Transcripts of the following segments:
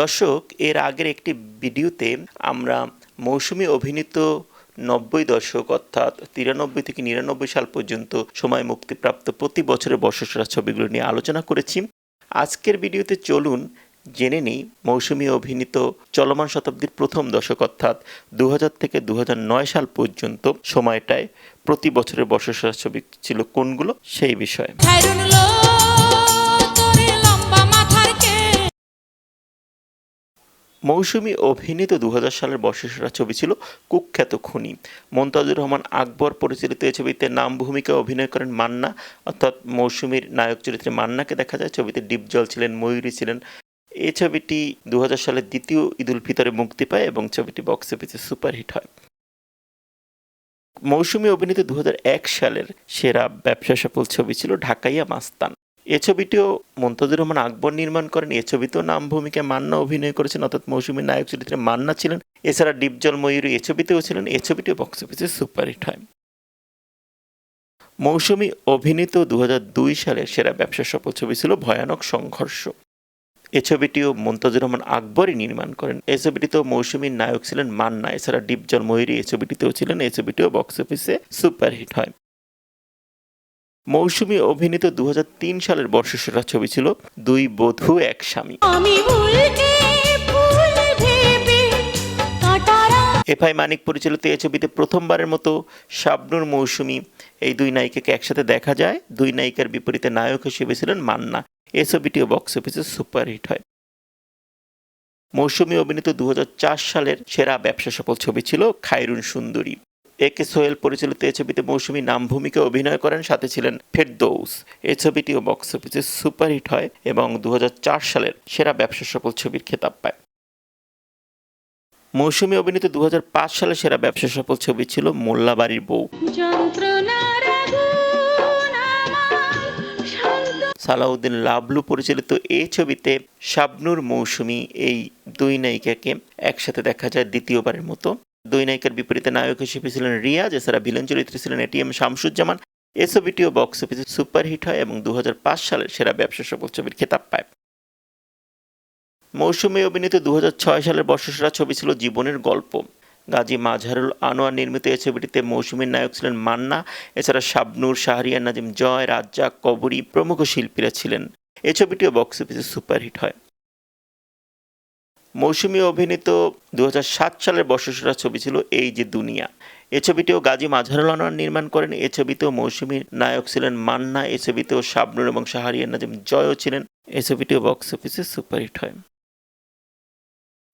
দর্শক, এর আগের একটি ভিডিওতে আমরা মৌসুমি অভিনীত নব্বই দশক অর্থাৎ তিরানব্বই থেকে নিরানব্বই সাল পর্যন্ত সময় মুক্তিপ্রাপ্ত প্রতি বছরের বর্ষসেরা ছবিগুলো নিয়ে আলোচনা করেছি। আজকের ভিডিওতে চলুন জেনে নিই মৌসুমি অভিনীত চলমান শতাব্দীর প্রথম দশক অর্থাৎ দু হাজার থেকে দু হাজার নয় সাল পর্যন্ত সময়টায় প্রতি বছরের বর্ষসেরা ছবি ছিল কোনগুলো? সেই বিষয়ে। মৌসুমী অভিনীত দু হাজার সালের বর্ষসেরা ছবি ছিল কুখ্যাত খুনি। মন্তাজুর রহমান আকবর পরিচালিত এই ছবিতে নাম ভূমিকায় অভিনয় করেন মান্না, অর্থাৎ মৌসুমীর নায়ক চরিত্রে মান্নাকে দেখা যায়। ছবিতে ডিপজল ছিলেন, ময়ূরী ছিলেন। এই ছবিটি দু হাজার সালের দ্বিতীয় ঈদুল ফিতরে মুক্তি পায় এবং ছবিটি বক্স অফিসে সুপারহিট হয়। মৌসুমী অভিনীত দু হাজার এক সালের সেরা ব্যবসা সফল ছবি ছিল ঢাকাইয়া মাস্তান। এ ছবিটিও মন্তাজুর রহমান আকবর নির্মাণ করেন। এ ছবিতেও নাম ভূমিকায় মান্না অভিনয় করেছেন, অর্থাৎ মৌসুমীর নায়ক চরিত্রে মান্না ছিলেন। এছাড়া ডিপজল ময়ূরী এ ছবিতেও ছিলেন। এ ছবিটিও বক্স অফিসে সুপারহিট হয়। মৌসুমী অভিনীত দু সালের সেরা ব্যবসা সফল ছবি ছিল ভয়ানক সংঘর্ষ। এ ছবিটিও মন্তাজুর রহমান আকবরই নির্মাণ করেন। এই ছবিটিতেও মৌসুমীর নায়ক ছিলেন মান্না। এছাড়া ডিপজল ময়ূরী এ ছবিটিতেও ছিলেন। এই ছবিটিও বক্স অফিসে সুপারহিট হয়। মৌসুমী অভিনীত দু হাজার তিন সালের বর্ষসেরা ছবি ছিল দুই বধূ এক স্বামী। এফআই মানিক পরিচালিত এই ছবিতে প্রথমবারের মতো শাবনুর মৌসুমী এই দুই নায়িকাকে একসাথে দেখা যায়। দুই নায়িকার বিপরীতে নায়ক হিসেবে ছিলেন মান্না। এ ছবিটিও বক্স অফিসে সুপারহিট হয়। মৌসুমী অভিনীত দু হাজার চার সালের সেরা ব্যবসা সফল ছবি ছিল খায়রুন সুন্দরী। এ কে সোহেল পরিচালিত এই ছবিতে মৌসুমী নাম ভূমিকা অভিনয় করেন সাথে ছিলেন ফেরদৌস। এ ছবিটিও বক্স অফিসে সুপারহিট হয় এবং দু হাজার চার সালের সেরা ব্যবসা সফল ছবির খেতাব পায়। মৌসুমী অভিনীত দু হাজার পাঁচ সালের সেরা ব্যবসা সফল ছবি ছিল মোল্লাবাড়ির বউ। সালাউদ্দিন লাবলু পরিচালিত এই ছবিতে শাবনুর মৌসুমী এই দুই নায়িকাকে একসাথে দেখা যায় দ্বিতীয়বারের মতো। দুই নায়িকার বিপরীতে নায়ক হিসেবে ছিলেন রিয়াজ, এছাড়া ভিলেন চরিত্রে ছিলেন এটিএম শামসুজ্জামান। এ ছবিটিও বক্স অফিসে সুপারহিট হয় এবং দু হাজার পাঁচ সালের সেরা ব্যবসা সফল ছবির খেতাব পায়। মৌসুমী অভিনীত দু হাজার ছয় সালের বর্ষসেরা ছবি ছিল জীবনের গল্প। গাজী মাজহারুল আনোয়ার নির্মিত এই ছবিটিতে মৌসুমীর নায়ক ছিলেন মান্না, এছাড়া শাবনুর, শাহরিয়ার নাজিম, জয়, রাজ্জাক, কবরী প্রমুখ শিল্পীরা ছিলেন। এই ছবিটিও বক্স অফিসে সুপারহিট হয়। মৌসুমী অভিনীত দু হাজার সাত সালের বর্ষসেরা ছবি ছিল এই যে দুনিয়া। এ ছবিটিও গাজী মাজহারুল আনোয়ার নির্মাণ করেন, এ ছবিতেও মৌসুমীর নায়ক ছিলেন মান্না, এ ছবিতেও শাবনুর এবং শাহরিয়ার নাজিম জয়ও ছিলেন, এ ছবিটিও বক্স অফিসে সুপারহিট হয়।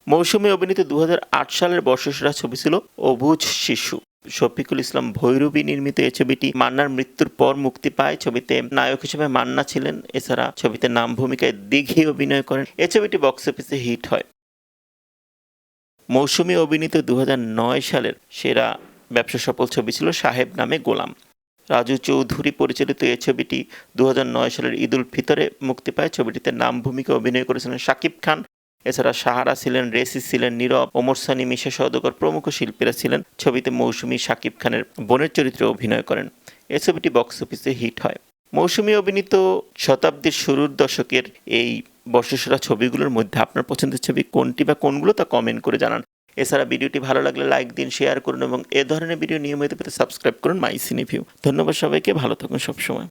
মৌসুমী অভিনীত দু হাজার আট সালের বর্ষসেরা ছবি ছিল অবুজ শিশু। শফিকুল ইসলাম ভৈরবী নির্মিত এই ছবিটি মান্নার মৃত্যুর পর মুক্তি পায়, ছবিতে নায়ক হিসেবে মান্না ছিলেন, এছাড়া ছবিতে নাম ভূমিকায় দিঘি অভিনয় করেন এই ছবিটি বক্স অফিসে হিট হয়। মৌসুমী অভিনীত দু হাজার নয় সালের সেরা ব্যবসা সফল ছবি ছিল সাহেব নামে গোলাম। রাজু চৌধুরী পরিচালিত এই ছবিটি দু হাজার নয় সালের ঈদুল ফিতরে মুক্তি পায়। ছবিটিতে নাম ভূমিকা অভিনয় করেছিলেন শাকিব খান। এছাড়া সাহারা ছিলেন, রেসি ছিলেন, নীরব, ওমর সানি, মিশা সওদাগর প্রমুখ শিল্পীরা ছিলেন। ছবিতে মৌসুমী শাকিব খানের বোনের চরিত্রে অভিনয় করেন। এই ছবিটি বক্স অফিসে হিট হয়। মৌসুমী অভিনীত শতাব্দীর শুরুর দশকের এই বর্ষসেরা ছবিগুলোর মধ্যে আপনার পছন্দের ছবি কোনটি বা কোনগুলো তা কমেন্ট করে জানান। এছাড়া ভিডিওটি ভালো লাগলে লাইক দিন শেয়ার করুন এবং এ ধরনের ভিডিও নিয়মিত পেতে সাবস্ক্রাইব করুন মাই সিনি ভিউ ধন্যবাদ সবাইকে, ভালো থাকুন সবসময়।